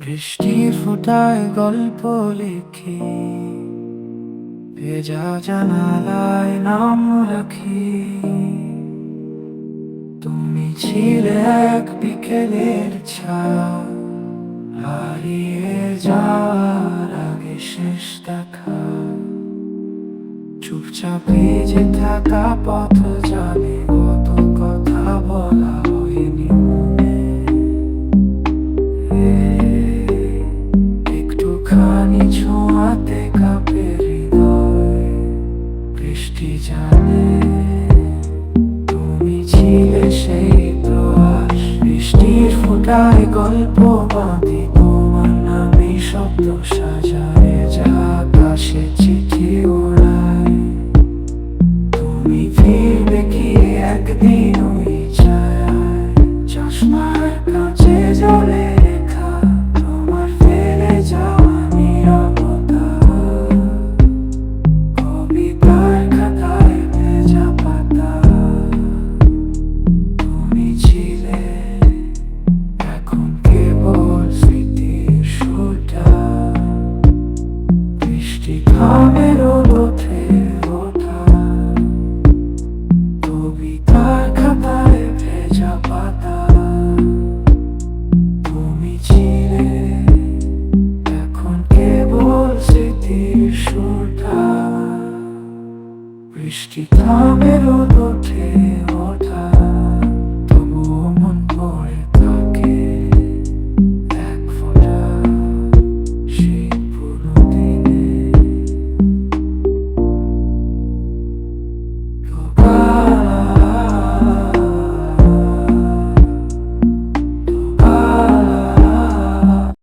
বৃষ্টির ফোটায় গল্প লিখি, ভেজা জানালায় নাম রাখি। তুমি ছিলে এক বিকেলের ছায়া হারিয়ে যাওয়ার আগে শেষ দেখা। চুপচাপ ভিজে থাকা পথ তারায় গল্প বাঁধে তোমার নামে শব্দ যা আকাশে চিঠি ওড়ায়। তুমি ফিরবে কি একদিন ওই ছায় চশমার কাছে জলে মনেরও পথে ওঠা ভেজা পাতা তুমি ছিলে এখন কেবল স্মৃতির সুরটা বৃষ্টি থামেরও